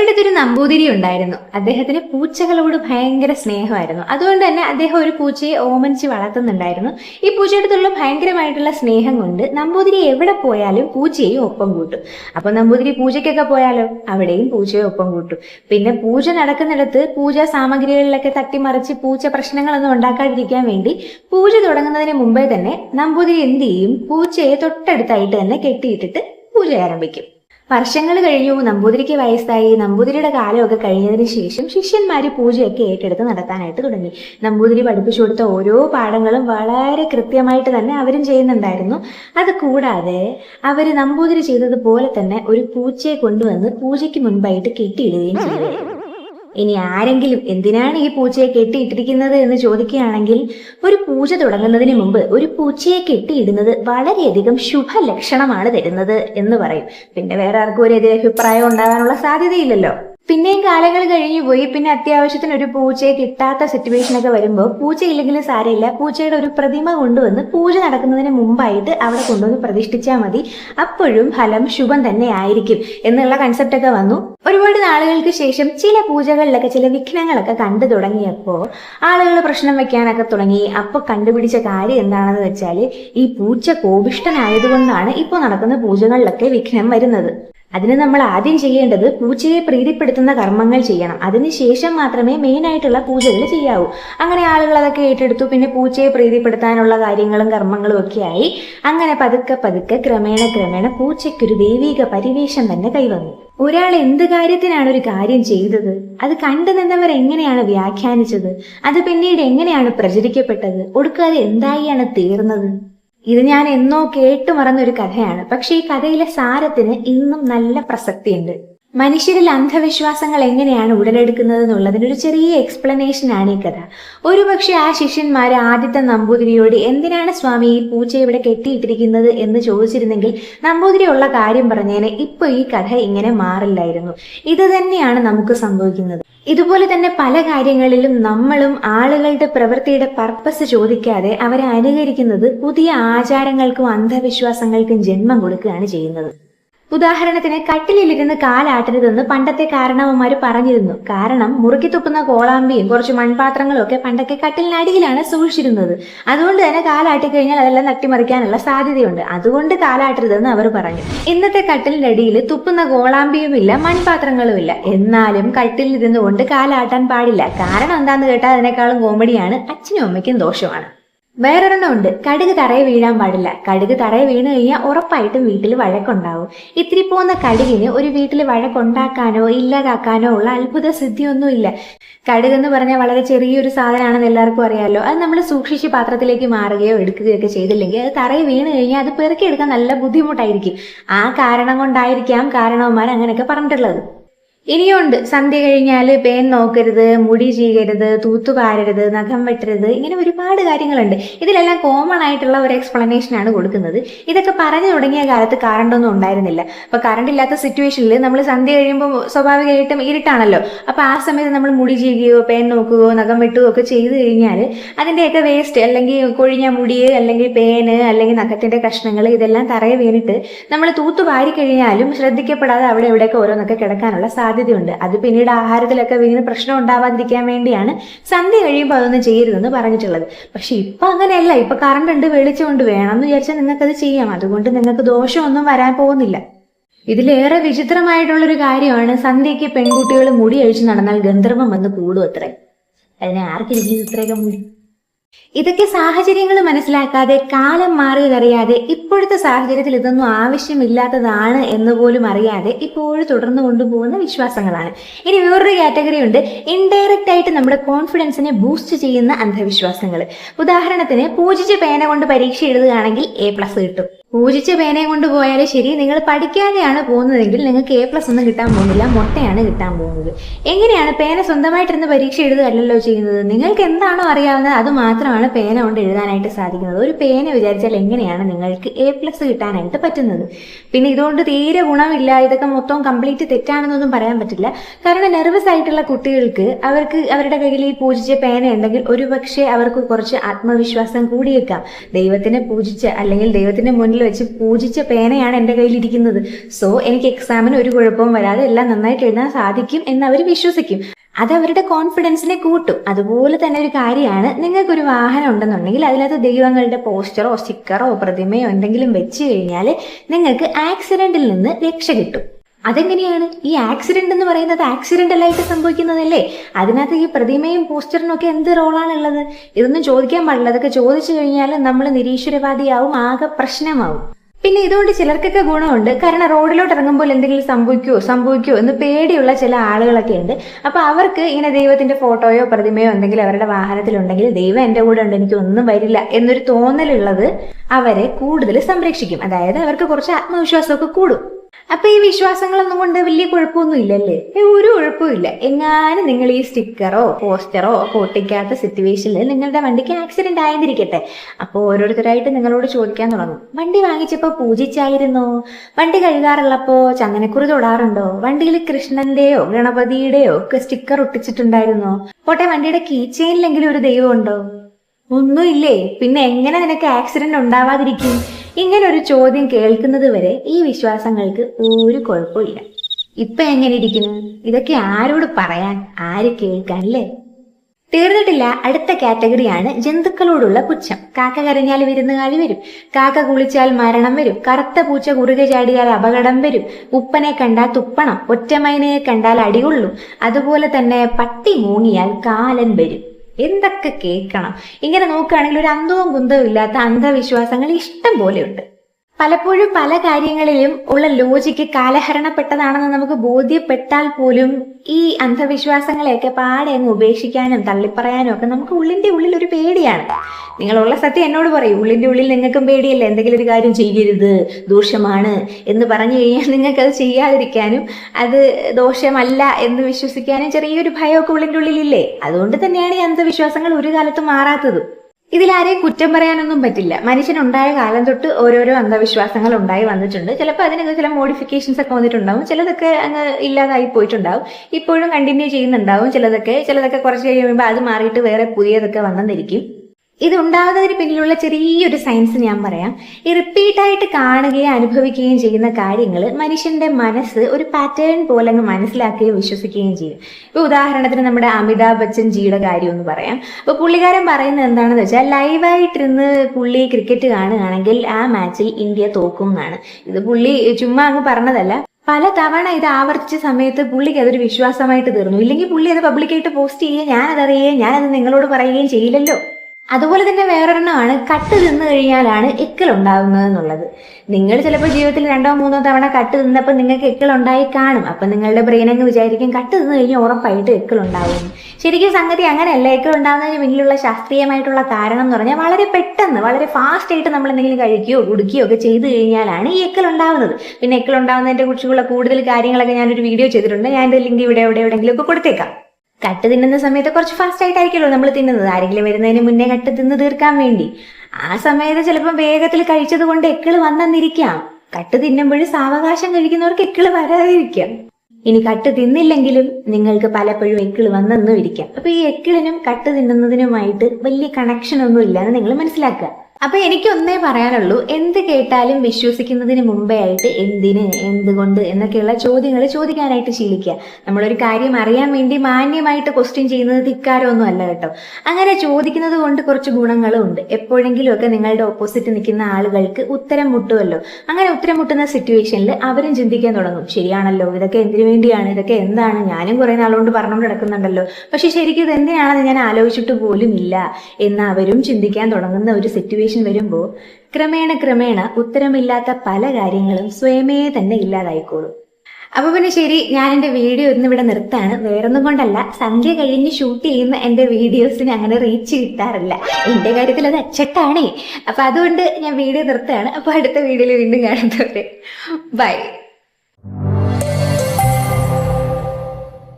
ഒരിടത്തൊരു നമ്പൂതിരി ഉണ്ടായിരുന്നു. അദ്ദേഹത്തിന് പൂച്ചകളോട് ഭയങ്കര സ്നേഹമായിരുന്നു. അതുകൊണ്ട് തന്നെ അദ്ദേഹം ഒരു പൂച്ചയെ ഓമനിച്ച് വളർത്തുന്നുണ്ടായിരുന്നു. ഈ പൂച്ചയെടുത്തുള്ള ഭയങ്കരമായിട്ടുള്ള സ്നേഹം കൊണ്ട് നമ്പൂതിരി എവിടെ പോയാലും പൂച്ചയെയും ഒപ്പം കൂട്ടും. അപ്പൊ നമ്പൂതിരി പൂജയ്ക്കൊക്കെ പോയാലോ? അവിടെയും പൂച്ചയെ ഒപ്പം കൂട്ടും. പിന്നെ പൂജ നടക്കുന്നിടത്ത് പൂജാ സാമഗ്രികളിലൊക്കെ തട്ടിമറിച്ച് പൂച്ച പ്രശ്നങ്ങളൊന്നും ഉണ്ടാക്കാതിരിക്കാൻ വേണ്ടി പൂജ തുടങ്ങുന്നതിന് മുമ്പേ തന്നെ നമ്പൂതിരി എന്ത് ചെയ്യും? പൂച്ചയെ തൊട്ടടുത്തായിട്ട് തന്നെ കെട്ടിയിട്ടിട്ട് പൂജ ആരംഭിക്കും. വർഷങ്ങൾ കഴിഞ്ഞു നമ്പൂതിരിക്ക് വയസ്സായി നമ്പൂതിരിയുടെ കാലമൊക്കെ കഴിഞ്ഞതിന് ശേഷം ശിഷ്യന്മാര് പൂജയൊക്കെ ഏറ്റെടുത്ത് നടത്താനായിട്ട് തുടങ്ങി. നമ്പൂതിരി പഠിപ്പിച്ചു കൊടുത്ത ഓരോ പാഠങ്ങളും വളരെ കൃത്യമായിട്ട് തന്നെ അവരും ചെയ്യുന്നുണ്ടായിരുന്നു. അത് കൂടാതെ അവർ നമ്പൂതിരി ചെയ്തതുപോലെ തന്നെ ഒരു പൂച്ചയെ കൊണ്ടുവന്ന് പൂജയ്ക്ക് മുൻപായിട്ട് കെട്ടിയിടുകയും ചെയ്തു. ഇനി ആരെങ്കിലും എന്തിനാണ് ഈ പൂച്ചയെ കെട്ടിയിട്ടിരിക്കുന്നത് എന്ന് ചോദിക്കുകയാണെങ്കിൽ ഒരു പൂജ തുടങ്ങുന്നതിന് മുമ്പ് ഒരു പൂച്ചയെ കെട്ടിയിടുന്നത് വളരെയധികം ശുഭലക്ഷണമാണ് തരുന്നത് എന്ന് പറയും. പിന്നെ വേറെ ആർക്കും ഒരു എതിരഭിപ്രായം ഉണ്ടാകാനുള്ള സാധ്യതയില്ലല്ലോ. പിന്നെയും കാലങ്ങൾ കഴിഞ്ഞു പോയി. പിന്നെ അത്യാവശ്യത്തിന് ഒരു പൂച്ചയെ കിട്ടാത്ത സിറ്റുവേഷൻ ഒക്കെ വരുമ്പോൾ പൂച്ച ഇല്ലെങ്കിലും സാരമില്ല. പൂച്ചയുടെ ഒരു പ്രതിമ കൊണ്ടുവന്ന് പൂജ നടക്കുന്നതിന് മുമ്പായിട്ട് അവിടെ കൊണ്ടുവന്ന് പ്രതിഷ്ഠിച്ചാൽ മതി. അപ്പോഴും ഫലം ശുഭം തന്നെ ആയിരിക്കും എന്നുള്ള കൺസെപ്റ്റ് ഒക്കെ വന്നു. ഒരുപാട് നാളുകൾക്ക് ശേഷം ചില പൂജകളിലൊക്കെ ചില വിഘ്നങ്ങളൊക്കെ കണ്ടു തുടങ്ങിയപ്പോൾ ആളുകൾ പ്രശ്നം വെക്കാനൊക്കെ തുടങ്ങി. അപ്പൊ കണ്ടുപിടിച്ച കാര്യം എന്താണെന്ന് വെച്ചാൽ ഈ പൂച്ച കോപിഷ്ടനായതുകൊണ്ടാണ് ഇപ്പോൾ നടക്കുന്ന പൂജകളിലൊക്കെ വിഘ്നം വരുന്നത്. അതിന് നമ്മൾ ആദ്യം ചെയ്യേണ്ടത് പൂച്ചയെ പ്രീതിപ്പെടുത്തുന്ന കർമ്മങ്ങൾ ചെയ്യണം. അതിനുശേഷം മാത്രമേ മെയിൻ ആയിട്ടുള്ള പൂജകൾ ചെയ്യാവൂ. അങ്ങനെ ആളുകൾ അതൊക്കെ ഏറ്റെടുത്തു. പിന്നെ പൂച്ചയെ പ്രീതിപ്പെടുത്താനുള്ള കാര്യങ്ങളും കർമ്മങ്ങളും ഒക്കെ ആയി. അങ്ങനെ പതുക്കെ പതുക്കെ ക്രമേണ ക്രമേണ പൂച്ചയ്ക്കൊരു ദൈവിക പരിവേഷം തന്നെ കൈവന്നു. ഒരാൾ എന്ത് കാര്യത്തിനാണ് ഒരു കാര്യം ചെയ്തത്? അത് കണ്ടു നിന്നവർ എങ്ങനെയാണ് വ്യാഖ്യാനിച്ചത്? അത് പിന്നീട് എങ്ങനെയാണ് പ്രചരിക്കപ്പെട്ടത്? ഒടുക്കാതെ എന്തായിയാണ് തീർന്നത്? ഇത് ഞാൻ എന്നോ കേട്ടു മറന്നൊരു കഥയാണ്. പക്ഷെ ഈ കഥയിലെ സാരത്തിന് ഇന്നും നല്ല പ്രസക്തിയുണ്ട്. മനുഷ്യരിൽ അന്ധവിശ്വാസങ്ങൾ എങ്ങനെയാണ് ഉടലെടുക്കുന്നത് എന്നുള്ളതിനൊരു ചെറിയ എക്സ്പ്ലനേഷൻ ആണ് ഈ കഥ. ഒരുപക്ഷെ ആ ശിഷ്യന്മാർ ആദ്യത്തെ നമ്പൂതിരിയോട് എന്തിനാണ് സ്വാമി ഈ പൂച്ച ഇവിടെ കെട്ടിയിട്ടിരിക്കുന്നത് എന്ന് ചോദിച്ചിരുന്നെങ്കിൽ നമ്പൂതിരി ഉള്ള കാര്യം പറഞ്ഞേനെ ഇപ്പൊ ഈ കഥ ഇങ്ങനെ മാറില്ലായിരുന്നു. ഇത് തന്നെയാണ് നമുക്ക് സംഭവിക്കുന്നത്. ഇതുപോലെ തന്നെ പല കാര്യങ്ങളിലും നമ്മളും ആളുകളുടെ പ്രവൃത്തിയുടെ പർപ്പസ് ചോദിക്കാതെ അവരെ അനുകരിക്കുന്നത് പുതിയ ആചാരങ്ങൾക്കും അന്ധവിശ്വാസങ്ങൾക്കും ജന്മം കൊടുക്കുകയാണ് ചെയ്യുന്നത്. ഉദാഹരണത്തിന് കട്ടിലിരുന്ന് കാലാട്ടരുതെന്ന് പണ്ടത്തെ കാരണവന്മാർ പറഞ്ഞിരുന്നു. കാരണം മുറുക്കി തുപ്പുന്ന കോളാമ്പിയും കുറച്ച് മൺപാത്രങ്ങളും ഒക്കെ പണ്ടൊക്കെ കട്ടിലിനടിയിലാണ് സൂക്ഷിച്ചിരുന്നത്. അതുകൊണ്ട് തന്നെ കാലാട്ടി കഴിഞ്ഞാൽ അതെല്ലാം തട്ടിമറിക്കാനുള്ള സാധ്യതയുണ്ട്. അതുകൊണ്ട് കാലാട്ടരുതെന്ന് അവർ പറഞ്ഞു. ഇന്നത്തെ കട്ടിലിന്റെ അടിയിൽ തുപ്പുന്ന കോളാമ്പിയുമില്ല മൺപാത്രങ്ങളുമില്ല. എന്നാലും കട്ടിലിരുന്നുകൊണ്ട് കാലാട്ടാൻ പാടില്ല. കാരണം എന്താന്ന് കേട്ടാൽ അതിനേക്കാളും കോമഡിയാണ്. അച്ഛനും അമ്മയ്ക്കും ദോഷമാണ്. വേറൊരെണ്ണം ഉണ്ട് കടുക് തറയെ വീഴാൻ പാടില്ല. കടുക് തറയെ വീണ് കഴിഞ്ഞാൽ ഉറപ്പായിട്ടും വീട്ടിൽ വഴക്കുണ്ടാവും. ഇത്തിരി പോകുന്ന കടുകിന് ഒരു വീട്ടിൽ വഴക്കുണ്ടാക്കാനോ ഇല്ലാതാക്കാനോ ഉള്ള അത്ഭുത സിദ്ധിയൊന്നുമില്ല. കടുക് എന്ന് പറഞ്ഞാൽ വളരെ ചെറിയൊരു സാധനമാണെന്ന് എല്ലാവർക്കും അറിയാമല്ലോ അത് നമ്മൾ സൂക്ഷിച്ച് പാത്രത്തിലേക്ക് മാറുകയോ എടുക്കുകയോ ഒക്കെ ചെയ്തില്ലെങ്കിൽ അത് തറയിൽ വീണ് കഴിഞ്ഞാൽ അത് പെറുക്കിയെടുക്കാൻ നല്ല ബുദ്ധിമുട്ടായിരിക്കും. ആ കാരണം കൊണ്ടായിരിക്കാം കാരണവന്മാർ അങ്ങനെയൊക്കെ പറഞ്ഞിട്ടുള്ളത്. ഇനിയുണ്ട്. സന്ധ്യ കഴിഞ്ഞാൽ പേൻ നോക്കരുത് മുടി ചീകരുത് തൂത്തുപാരരുത് നഖം വെട്ടരുത് ഇങ്ങനെ ഒരുപാട് കാര്യങ്ങളുണ്ട്. ഇതിലെല്ലാം കോമൺ ആയിട്ടുള്ള ഒരു എക്സ്പ്ലനേഷൻ ആണ് കൊടുക്കുന്നത്. ഇതൊക്കെ പറഞ്ഞു തുടങ്ങിയ കാലത്ത് കറണ്ട് ഒന്നും ഉണ്ടായിരുന്നില്ല. അപ്പൊ കറണ്ട് ഇല്ലാത്ത സിറ്റുവേഷനിൽ നമ്മൾ സന്ധ്യ കഴിയുമ്പോൾ സ്വാഭാവികമായിട്ടും ഇരുട്ടാണല്ലോ. അപ്പൊ ആ സമയത്ത് നമ്മൾ മുടി ചീകുകയോ പേൻ നോക്കുകയോ നഖം വെട്ടുകയോ ഒക്കെ ചെയ്തു കഴിഞ്ഞാൽ അതിന്റെയൊക്കെ വേസ്റ്റ് അല്ലെങ്കിൽ കൊഴിഞ്ഞ മുടി അല്ലെങ്കിൽ പേന് അല്ലെങ്കിൽ നഖത്തിന്റെ കഷ്ണങ്ങൾ ഇതെല്ലാം തറയെ വീണിട്ട് നമ്മൾ തൂത്തു വാരി കഴിഞ്ഞാലും ശ്രദ്ധിക്കപ്പെടാതെ അവിടെ എവിടെയൊക്കെ ഓരോന്നൊക്കെ കിടക്കാനുള്ള സാധ്യതയുണ്ട്. അത് പിന്നീട് ആഹാരത്തിലൊക്കെ വീണ് പ്രശ്നം ഉണ്ടാവാതിരിക്കാൻ വേണ്ടിയാണ് സന്ധ്യ കഴിയുമ്പോൾ അതൊന്നും ചെയ്യരുതെന്ന് പറഞ്ഞിട്ടുള്ളത്. പക്ഷെ ഇപ്പൊ അങ്ങനെയല്ല. ഇപ്പൊ കറണ്ട് ഉണ്ട് വെളിച്ചമുണ്ട്. വേണമെന്ന് വിചാരിച്ചാൽ അത് ചെയ്യാം. അതുകൊണ്ട് നിങ്ങൾക്ക് ദോഷമൊന്നും വരാൻ പോകുന്നില്ല. ഇതിലേറെ വിചിത്രമായിട്ടുള്ളൊരു കാര്യമാണ് സന്ധ്യയ്ക്ക് പെൺകുട്ടികൾ മുടി അഴിച്ചു നടന്നാൽ ഗന്ധർവം വന്ന് കൂടും അത്രേ. അതിനെ ആർക്കിരിക്കും ഇത്രയൊക്കെ മുടി? ഇതൊക്കെ സാഹചര്യങ്ങൾ മനസ്സിലാക്കാതെ കാലം മാറിയതറിയാതെ ഇപ്പോഴത്തെ സാഹചര്യത്തിൽ ഇതൊന്നും ആവശ്യമില്ലാത്തതാണ് എന്ന് പോലും അറിയാതെ ഇപ്പോഴും തുടർന്നു കൊണ്ടുപോകുന്ന വിശ്വാസങ്ങളാണ്. ഇനി വേറൊരു കാറ്റഗറി ഉണ്ട്. ഇൻഡയറക്റ്റ് ആയിട്ട് നമ്മുടെ കോൺഫിഡൻസിനെ ബൂസ്റ്റ് ചെയ്യുന്ന അന്ധവിശ്വാസങ്ങൾ. ഉദാഹരണത്തിന് പൂജിച്ച് പേന കൊണ്ട് പരീക്ഷ എഴുതുകയാണെങ്കിൽ എ പ്ലസ് കിട്ടും. പൂജിച്ച പേനയും കൊണ്ട് പോയാലും ശരി. നിങ്ങൾ പഠിക്കാതെയാണ് പോകുന്നതെങ്കിൽ നിങ്ങൾക്ക് എ പ്ലസ് ഒന്നും കിട്ടാൻ പോകുന്നില്ല. മുട്ടയാണ് കിട്ടാൻ പോകുന്നത്. എങ്ങനെയാണ് പേന സ്വന്തമായിട്ടിരുന്ന് പരീക്ഷ എഴുതുകയല്ലല്ലോ ചെയ്യുന്നത്? നിങ്ങൾക്ക് എന്താണോ അറിയാവുന്നത് അത് മാത്രമാണ് പേന കൊണ്ട് എഴുതാനായിട്ട് സാധിക്കുന്നത്. ഒരു പേന വിചാരിച്ചാൽ എങ്ങനെയാണ് നിങ്ങൾക്ക് എ പ്ലസ് കിട്ടാനായിട്ട് പറ്റുന്നത്? പിന്നെ ഇതുകൊണ്ട് തീരെ ഗുണമില്ല. ഇതൊക്കെ മൊത്തം കംപ്ലീറ്റ് തെറ്റാണെന്നൊന്നും പറയാൻ പറ്റില്ല. കാരണം നെർവസ് ആയിട്ടുള്ള കുട്ടികൾക്ക് അവർക്ക് അവരുടെ കയ്യിൽ ഈ പൂജിച്ച പേന ഉണ്ടെങ്കിൽ ഒരുപക്ഷെ അവർക്ക് കുറച്ച് ആത്മവിശ്വാസം കൂടിയേക്കാം. ദൈവത്തിനെ പൂജിച്ച് അല്ലെങ്കിൽ ദൈവത്തിന്റെ മുന്നിൽ വെച്ച് പൂജിച്ച പേനയാണ് എന്റെ കയ്യിലിരിക്കുന്നത്. സോ എനിക്ക് എക്സാമിന് ഒരു കുഴപ്പവും വരാതെ എല്ലാം നന്നായിട്ട് എഴുതാൻ സാധിക്കും എന്ന് അവർ വിശ്വസിക്കും. അത് അവരുടെ കോൺഫിഡൻസിനെ കൂട്ടും. അതുപോലെ തന്നെ ഒരു കാര്യമാണ് നിങ്ങൾക്കൊരു വാഹനം ഉണ്ടെന്നുണ്ടെങ്കിൽ അതിനകത്ത് ദൈവങ്ങളുടെ പോസ്റ്ററോ സ്റ്റിക്കറോ പ്രതിമയോ എന്തെങ്കിലും വെച്ച് കഴിഞ്ഞാൽ നിങ്ങൾക്ക് ആക്സിഡന്റിൽ നിന്ന് രക്ഷ കിട്ടും. അതെങ്ങനെയാണ്? ഈ ആക്സിഡന്റ് എന്ന് പറയുന്നത് ആക്സിഡന്റ് അല്ലായിട്ട് സംഭവിക്കുന്നതല്ലേ? അതിനകത്ത് ഈ പ്രതിമയും പോസ്റ്ററിനും ഒക്കെ എന്ത് റോളാണ് ഉള്ളത് ഇതൊന്നും ചോദിക്കാൻ പാടില്ല. അതൊക്കെ ചോദിച്ചു കഴിഞ്ഞാൽ നമ്മൾ നിരീശ്വരവാദിയാവും ആകെ പ്രശ്നമാവും. പിന്നെ ഇതുകൊണ്ട് ചിലർക്കൊക്കെ ഗുണമുണ്ട്. കാരണം റോഡിലോട്ട് ഇറങ്ങുമ്പോൾ എന്തെങ്കിലും സംഭവിക്കുമോ സംഭവിക്കുമോ എന്ന് പേടിയുള്ള ചില ആളുകളൊക്കെ ഉണ്ട്. അപ്പൊ അവർക്ക് ഇങ്ങനെ ദൈവത്തിന്റെ ഫോട്ടോയോ പ്രതിമയോ എന്തെങ്കിലും അവരുടെ വാഹനത്തിലുണ്ടെങ്കിൽ ദൈവം എന്റെ കൂടെ ഉണ്ട് എനിക്ക് ഒന്നും വരില്ല എന്നൊരു തോന്നലുള്ളത് അവരെ കൂടുതൽ സംരക്ഷിക്കും. അതായത് അവർക്ക് കുറച്ച് ആത്മവിശ്വാസമൊക്കെ കൂടും. അപ്പൊ ഈ വിശ്വാസങ്ങളൊന്നും കൊണ്ട് വലിയ കുഴപ്പമൊന്നും ഇല്ലല്ലേ ഒരു കുഴപ്പവും ഇല്ല എങ്ങാനും നിങ്ങൾ ഈ സ്റ്റിക്കറോ പോസ്റ്ററോ ഒക്കെ ഒട്ടിക്കാത്ത സിറ്റുവേഷനിൽ നിങ്ങളുടെ വണ്ടിക്ക് ആക്സിഡന്റ് ആയിരിക്കട്ടെ അപ്പോൾ ഓരോരുത്തരായിട്ട് നിങ്ങളോട് ചോദിക്കാൻ തുടങ്ങും. വണ്ടി വാങ്ങിച്ചപ്പോ പൂജിച്ചായിരുന്നോ? വണ്ടി കഴുകാറുള്ളപ്പോ ചങ്ങനക്കുറി തൊടാറുണ്ടോ വണ്ടിയിൽ കൃഷ്ണന്റെയോ ഗണപതിയുടെയോ ഒക്കെ സ്റ്റിക്കർ ഒട്ടിച്ചിട്ടുണ്ടായിരുന്നോ? പോട്ടെ വണ്ടിയുടെ കീ ചെയിനിലെങ്കിലും ഒരു ദൈവം ഉണ്ടോ ഒന്നുമില്ലേ? പിന്നെ എങ്ങനെ നിനക്ക് ആക്സിഡന്റ് ഉണ്ടാവാതിരിക്കും? ഇങ്ങനെ ഒരു ചോദ്യം കേൾക്കുന്നത് വരെ ഈ വിശ്വാസങ്ങൾക്ക് ഒരു കുഴപ്പമില്ല. ഇപ്പൊ എങ്ങനെ ഇരിക്കുന്നു? ഇതൊക്കെ ആരോട് പറയാൻ ആര് കേൾക്കാൻ അല്ലേ? തീർന്നിട്ടില്ല. അടുത്ത കാറ്റഗറിയാണ് ജന്തുക്കളോടുള്ള പുച്ഛം. കാക്ക കരഞ്ഞാൽ വിരുന്നുകാരി വരും. കാക്ക കുളിച്ചാൽ മരണം വരും. കറുത്ത പൂച്ച കുറുകെ ചാടിയാൽ അപകടം വരും. ഉപ്പനെ കണ്ടാൽ തുപ്പണം. ഒറ്റമൈനയെ കണ്ടാൽ അടികൊള്ളും. അതുപോലെ തന്നെ പട്ടി മൂങ്ങിയാൽ കാലൻ വരും. എന്തൊക്കെ കേൾക്കണം? ഇങ്ങനെ നോക്കുകയാണെങ്കിൽ ഒരു അന്തവും കുന്തവും ഇല്ലാത്ത അന്ധവിശ്വാസങ്ങൾ ഇഷ്ടം പോലെയുണ്ട് പലപ്പോഴും പല കാര്യങ്ങളിലും ഉള്ള ലോജിക്ക് കാലഹരണപ്പെട്ടതാണെന്ന് നമുക്ക് ബോധ്യപ്പെട്ടാൽ പോലും ഈ അന്ധവിശ്വാസങ്ങളെയൊക്കെ പാടെ അങ്ങ് ഉപേക്ഷിക്കാനും തള്ളിപ്പറയാനും ഒക്കെ നമുക്ക് ഉള്ളിന്റെ ഉള്ളിൽ ഒരു പേടിയാണ്. നിങ്ങളുള്ള സത്യം എന്നോട് പറയും ഉള്ളിന്റെ ഉള്ളിൽ നിങ്ങൾക്കും പേടിയല്ല? എന്തെങ്കിലും ഒരു കാര്യം ചെയ്യരുത് ദോഷമാണ് എന്ന് പറഞ്ഞു കഴിഞ്ഞാൽ നിങ്ങൾക്ക് അത് ചെയ്യാതിരിക്കാനും അത് ദോഷമല്ല എന്ന് വിശ്വസിക്കാനും ചെറിയൊരു ഭയമൊക്കെ ഉള്ളിന്റെ ഉള്ളിലില്ലേ? അതുകൊണ്ട് തന്നെയാണ് ഈ അന്ധവിശ്വാസങ്ങൾ ഒരു കാലത്ത് മാറാത്തത്. ഇതിലാരെയും കുറ്റം പറയാനൊന്നും പറ്റില്ല. മനുഷ്യനുണ്ടായ കാലം തൊട്ട് ഓരോരോ അന്ധവിശ്വാസങ്ങൾ ഉണ്ടായി വന്നിട്ടുണ്ട്. ചിലപ്പോൾ അതിനൊക്കെ ചില മോഡിഫിക്കേഷൻസ് ഒക്കെ വന്നിട്ടുണ്ടാവും. ചിലതൊക്കെ അങ്ങ് ഇല്ലാതായി പോയിട്ടുണ്ടാവും. ഇപ്പോഴും കണ്ടിന്യൂ ചെയ്യുന്നുണ്ടാവും. ചിലതൊക്കെ ചിലതൊക്കെ കുറച്ച് കഴിയുമ്പോൾ അത് മാറിയിട്ട് വേറെ പുതിയതൊക്കെ വന്നെന്നിരിക്കും ഇത് ഉണ്ടാകുന്നതിന് പിന്നിലുള്ള ചെറിയൊരു സയൻസ് ഞാൻ പറയാം. ഈ റിപ്പീറ്റായിട്ട് കാണുകയും അനുഭവിക്കുകയും ചെയ്യുന്ന കാര്യങ്ങൾ മനുഷ്യന്റെ മനസ്സ് ഒരു പാറ്റേൺ പോലെ അങ്ങ് മനസ്സിലാക്കുകയും വിശ്വസിക്കുകയും ചെയ്യും. ഇപ്പൊ ഉദാഹരണത്തിന് നമ്മുടെ അമിതാഭ് ബച്ചൻ ജിയുടെ കാര്യം എന്ന് പറയാം. അപ്പോൾ പുള്ളിക്കാരൻ പറയുന്നത് എന്താണെന്ന് വെച്ചാൽ ലൈവായിട്ടിരുന്ന് പുള്ളി ക്രിക്കറ്റ് കാണുകയാണെങ്കിൽ ആ മാച്ചിൽ ഇന്ത്യ തോക്കും എന്നാണ് ഇത് പുള്ളി ചുമ്മാ അങ്ങ് പറഞ്ഞതല്ല. പല തവണ ഇത് ആവർത്തിച്ച സമയത്ത് പുള്ളിക്ക് അതൊരു വിശ്വാസമായിട്ട് തീർന്നു. ഇല്ലെങ്കിൽ പുള്ളി അത് പബ്ലിക്കായിട്ട് പോസ്റ്റ് ചെയ്യുകയും ഞാനതറിയുകയും ഞാനത് നിങ്ങളോട് പറയുകയും ചെയ്യില്ലല്ലോ. അതുപോലെ തന്നെ വേറൊരെണ്ണമാണ്. കട്ട് തിന്നു കഴിഞ്ഞാലാണ് എക്കൽ ഉണ്ടാകുന്നത് എന്നുള്ളത്. നിങ്ങൾ ചിലപ്പോൾ ജീവിതത്തിൽ രണ്ടോ മൂന്നോ തവണ കട്ട് തിന്നപ്പോൾ നിങ്ങൾക്ക് എക്കൽ ഉണ്ടായി കാണും. അപ്പം നിങ്ങളുടെ ബ്രെയിൻ അങ്ങ് വിചാരിക്കും കട്ട് തിന്നു കഴിഞ്ഞാൽ ഉറപ്പായിട്ട് എക്കൽ ഉണ്ടാവും. ശരിക്കും സംഗതി അങ്ങനെയല്ല. എക്കൽ ഉണ്ടാകുന്നതിന് പിന്നിലുള്ള ശാസ്ത്രീയമായിട്ടുള്ള കാരണം എന്ന് പറഞ്ഞാൽ വളരെ പെട്ടെന്ന് വളരെ ഫാസ്റ്റ് ആയിട്ട് നമ്മൾ എന്തെങ്കിലും കഴിക്കുകയോ കുടിക്കുകയോ ഒക്കെ ചെയ്തു കഴിഞ്ഞാലാണ് ഈ എക്കൽ ഉണ്ടാകുന്നത് പിന്നെ എക്കൽ ഉണ്ടാകുന്നതിനെ കുറിച്ചുള്ള കൂടുതൽ കാര്യങ്ങളൊക്കെ ഞാനൊരു വീഡിയോ ചെയ്തിട്ടുണ്ട്. ഞാൻ എന്റെ ലിങ്ക് ഇവിടെ എവിടെ എവിടെയെങ്കിലും ഒക്കെ കൊടുത്തേക്കാം. കട്ട് തിന്നുന്ന സമയത്ത് കുറച്ച് ഫാസ്റ്റ് ആയിട്ടായിരിക്കുമല്ലോ നമ്മൾ തിന്നുന്നത്. ആരെങ്കിലും വരുന്നതിന് മുന്നേ കട്ട് തിന്ന് തീർക്കാൻ വേണ്ടി. ആ സമയത്ത് ചിലപ്പോൾ വേഗത്തിൽ കഴിച്ചത് കൊണ്ട് എക്കിൾ വന്നെന്നിരിക്കാം. കട്ട് തിന്നുമ്പോഴും സാവകാശം കഴിക്കുന്നവർക്ക് എക്കിൾ വരാതിരിക്കാം. ഇനി കട്ട് തിന്നില്ലെങ്കിലും നിങ്ങൾക്ക് പലപ്പോഴും എക്കിൾ വന്നെന്നും ഇരിക്കാം അപ്പൊ ഈ എക്കിളിനും കട്ട് തിന്നുന്നതിനുമായിട്ട് വലിയ കണക്ഷൻ ഒന്നും ഇല്ലെന്ന് നിങ്ങൾ മനസ്സിലാക്കുക. അപ്പൊ എനിക്ക് ഒന്നേ പറയാനുള്ളൂ. എന്ത് കേട്ടാലും വിശ്വസിക്കുന്നതിന് മുമ്പേ ആയിട്ട് എന്തിന് എന്തുകൊണ്ട് എന്നൊക്കെയുള്ള ചോദ്യങ്ങൾ ചോദിക്കാനായിട്ട് ശീലിക്കുക. നമ്മളൊരു കാര്യം അറിയാൻ വേണ്ടി മാന്യമായിട്ട് ക്വസ്റ്റ്യൻ ചെയ്യുന്നത് ധിക്കാരമൊന്നും അല്ല കേട്ടോ. അങ്ങനെ ചോദിക്കുന്നത് കൊണ്ട് കുറച്ച് ഗുണങ്ങളും ഉണ്ട്. എപ്പോഴെങ്കിലും ഒക്കെ നിങ്ങളുടെ ഓപ്പോസിറ്റ് നിൽക്കുന്ന ആളുകൾക്ക് ഉത്തരം മുട്ടുമല്ലോ. അങ്ങനെ ഉത്തരം മുട്ടുന്ന സിറ്റുവേഷനിൽ അവരും ചിന്തിക്കാൻ തുടങ്ങും. ശരിയാണല്ലോ ഇതൊക്കെ എന്തിനു വേണ്ടിയാണ്? ഇതൊക്കെ എന്താണ്? ഞാനും കുറെ നാളുകൊണ്ട് പറഞ്ഞുകൊണ്ട് നടക്കുന്നുണ്ടല്ലോ. പക്ഷെ ശരിക്കും ഇത് എന്തിനാണെന്ന് ഞാൻ ആലോചിച്ചിട്ട് പോലും ഇല്ല. എന്ന് അവരും ചിന്തിക്കാൻ തുടങ്ങുന്ന ഒരു സിറ്റുവേഷൻ വരുമ്പോൾ ക്രമേണ ക്രമേണ ഉത്തരമില്ലാത്ത പല കാര്യങ്ങളും സ്വയമേ തന്നെ ഇല്ലാതായിക്കോളും. അപ്പൊ പിന്നെ ശരി ഞാൻ എന്റെ വീഡിയോ ഇന്ന് ഇവിടെ നിർത്താണ്. വേറൊന്നും കൊണ്ടല്ല സന്ധ്യ കഴിഞ്ഞ് ഷൂട്ട് ചെയ്യുന്ന എന്റെ വീഡിയോസിന് അങ്ങനെ റീച്ച് കിട്ടാറില്ല. എന്റെ കാര്യത്തിൽ അത് അച്ചട്ടാണേ. അപ്പൊ അതുകൊണ്ട് ഞാൻ വീഡിയോ നിർത്താണ്. അപ്പൊ അടുത്ത വീഡിയോയിൽ വീണ്ടും കാണുന്നവരെ. ബൈ